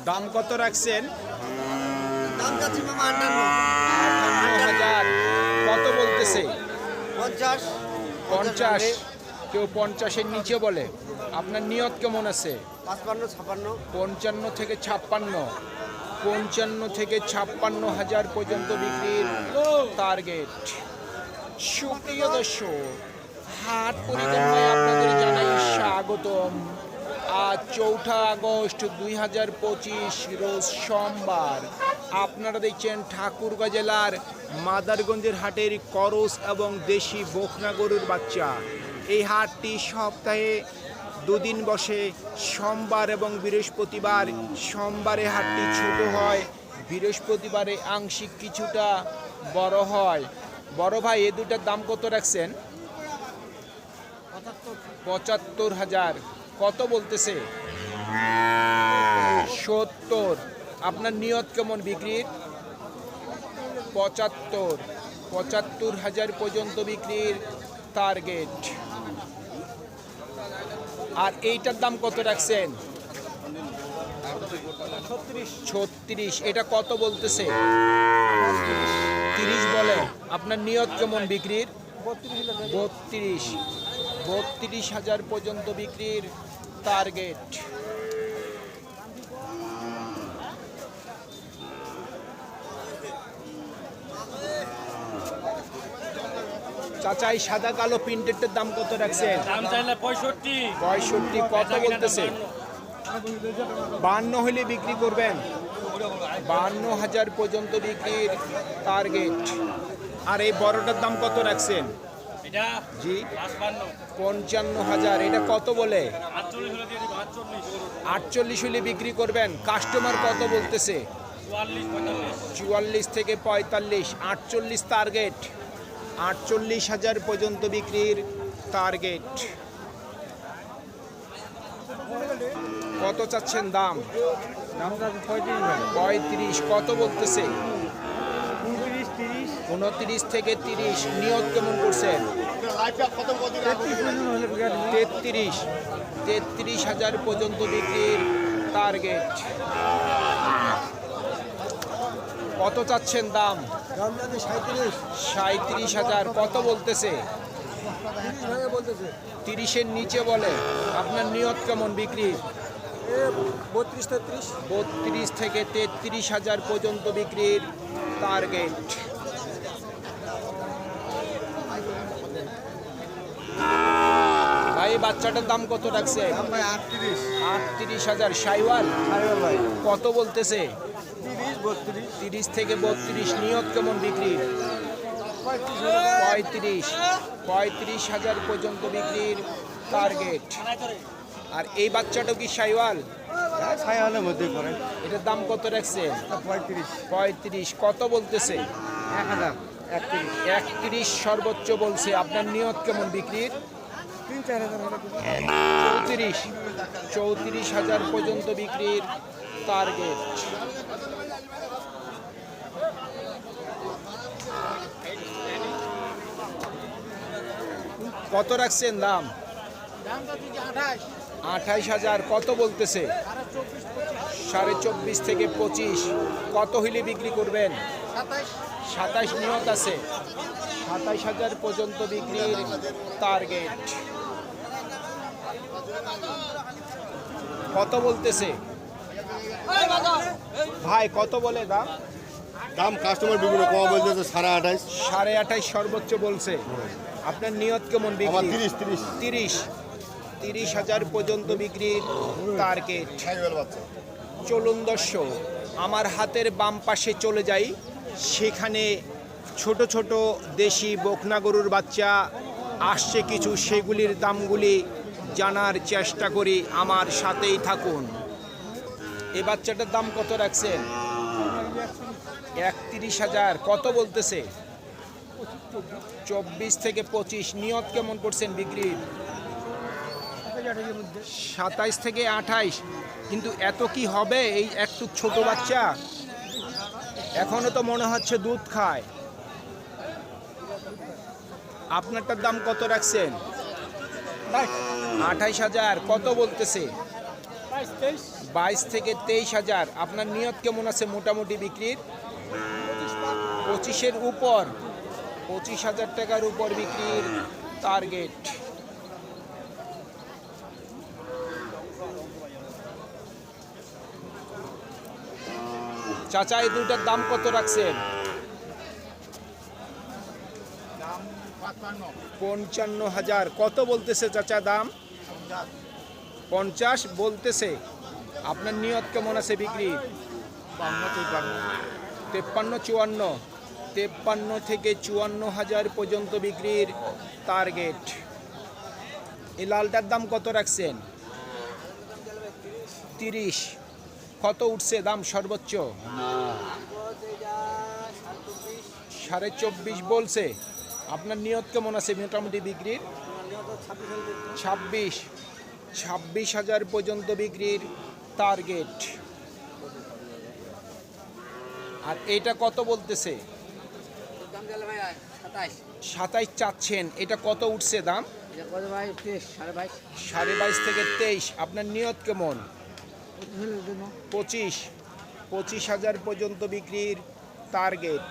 দাম কত রাখছেন? দাম যাচ্ছে মামা আটান্ন। আটান্ন হাজার। কত বলতেছে? পঞ্চাশ। পঞ্চাশ। কেউ পঞ্চাশের নিচে বলে। আপনার নিয়ত কেমন আছে? পাঁচপান্ন ছাপান্ন পঞ্চান্ন থেকে ছাপ্পান্ন। পঞ্চান্ন থেকে ছাপ্পান্ন হাজার পর্যন্ত বিক্রির টার্গেট সুপ্রিয় দর্শক হাট পরিক্রমায় আপনাদের জানাই স্বাগতম। আজ চৌঠা আগস্ট দুই হাজার পঁচিশ, রোজ সোমবার। আপনারা দেখছেন ঠাকুরগাঁ জেলার মাদারগঞ্জের হাটের করস এবং দেশি বখনা গরুর বাচ্চা। এই হাটটি সপ্তাহে দুদিন বসে, সোমবার এবং বৃহস্পতিবার। সোমবারে হাটটি ছোট হয়, বৃহস্পতিবারে আংশিক কিছুটা বড় হয়। বড় ভাই, এ দুটার দাম কত রাখছেন? পঁচাত্তর হাজার। বলতেছে? সত্তর। আপনার নিয়ত কেমন বিক্রির? পঁচাত্তর। পঁচাত্তর হাজার পর্যন্ত বিক্রির টার্গেট আর এইটার দাম কত রাখছেন? ছত্রিশ। এটা কত বলতেছে? তিরিশ বলে। আপনার নিয়ত কেমন বিক্রির? বত্রিশ। বত্রিশ হাজার পর্যন্ত বিক্রির টার্গেট চাচাই সাদা কালো প্রিন্টেডের দাম কত রাখছেন? দাম চাইলে পঁয়ষট্টি। পঁয়ষট্টি কত বলতেছে? বান্ন হলে বিক্রি করবেন। বান্ন হাজার পর্যন্ত বিক্রির টার্গেট আর এই বড়টার দাম কত রাখছেন? জি। পঞ্চান্ন হাজার এটা কত বলে? আটচল্লিশ হলে বিক্রি করবেন। কাস্টমার কত বলতেছে? চুয়াল্লিশ থেকে পঁয়তাল্লিশ আটচল্লিশ টার্গেট আটচল্লিশ হাজার পর্যন্ত বিক্রির টার্গেট কত চাচ্ছেন দাম? পঁয়ত্রিশ কত বলতেছে? উনত্রিশ থেকে তিরিশ নিয়ত কেমন করছেন তেত্রিশ তেত্রিশ হাজার পর্যন্ত বিক্রির টার্গেট কত চাচ্ছেন দাম? সাঁত্রিশ হাজার কত বলতেছে? তিরিশের নিচে বলে। আপনার নিয়ত কেমন বিক্রি এ বত্রিশ তেত্রিশ। বত্রিশ থেকে তেত্রিশ হাজার পর্যন্ত বিক্রির টার্গেট এই বাচ্চাটার দাম কত রাখছে আটত্রিশ। হাজার। সাইওয়াল কত বলতেছে? তিরিশ থেকে বত্রিশ নিয়ত কেমন বিক্রি? পঁয়ত্রিশ। পঁয়ত্রিশ হাজার পর্যন্ত বিক্রির টার্গেট আর এই বাচ্চাটা কি সাইওয়াল ছাই হলের মধ্যে পড়ে। এটার দাম কত রাখছে? পঁয়ত্রিশ। পঁয়ত্রিশ। কত বলতেছে? এক হাজার। একত্রিশ সর্বোচ্চ বলছে। আপনার নিয়ত কেমন বিক্রির? চৌত্রিশ চৌত্রিশ হাজার পর্যন্ত বিক্রির টার্গেট কত রাখছেন দাম? আঠাইশ হাজার, কত বলতেছে? সাড়ে চব্বিশ থেকে পঁচিশ। কত হইলে বিক্রি করবেন? সাতাইশ। নিয়ত আছে। সাতাইশ হাজার পর্যন্ত বিক্রির টার্গেট কত বলতেছে? ভাই কত বলে দাম? দাম কাস্টমার বিভিন্ন কম বলতেছে সাড়ে আঠাইশ। সাড়ে আঠাইশ সর্বোচ্চ বলছে। আপনার নিয়ত কেমন বিক্রি? তিরিশ তিরিশ। তিরিশ। তিরিশ হাজার পর্যন্ত বিক্রির টার্গেট চলুন দর্শক আমার হাতের বাম পাশে চলে যাই। সেখানে ছোট ছোট দেশি বকনা গরুর বাচ্চা আসছে কিছু সেগুলির দামগুলি জানার চেষ্টা করি, আমার সাথেই থাকুন। এ বাচ্চাটার দাম কত রাখছেন? একত্রিশ হাজার। কত বলতেছে? চব্বিশ থেকে পঁচিশ। নিয়ত কেমন করছেন বিক্রির সাতাইশ থেকে আঠাইশ। কিন্তু এত কি হবে এই একটু ছোট বাচ্চা? এখনও তো মনে হচ্ছে দুধ খায়। আপনারটার দাম কত রাখছেন? আঠাইশ হাজার কত বলতেছে? বাইশ থেকে তেইশ হাজার। আপনার নিয়ত কেমন আছে মোটামুটি বিক্রির? পঁচিশের উপর। পঁচিশ হাজার টাকার উপর বিক্রির টার্গেট চাচা এই দুটার দাম কত রাখছেন? পঞ্চান্ন হাজার। কত বলতেছে চাচা দাম? পঞ্চাশ বলতেছে। আপনার নিয়ত কেমন আছে বিক্রি? তেপ্পান্ন। চুয়ান্ন। তেপ্পান্ন থেকে চুয়ান্ন হাজার পর্যন্ত বিক্রির টার্গেট এই লালটার দাম কত রাখছেন? তিরিশ। কত উঠছে দাম সর্বোচ্চ? সাড়ে চব্বিশ বলছে। আপনার নিয়ত কেমন আছে মোটামুটি বিক্রির ছাব্বিশ। ছাব্বিশ হাজার পর্যন্ত বিক্রির টার্গেট আর এটা কত বলতেছে? সাতাইশ চাচ্ছেন। এটা কত উঠছে দাম? সাড়ে বাইশ থেকে তেইশ। আপনার নিয়ত কেমন? পঁচিশ। পঁচিশ হাজার পর্যন্ত বিক্রির টার্গেট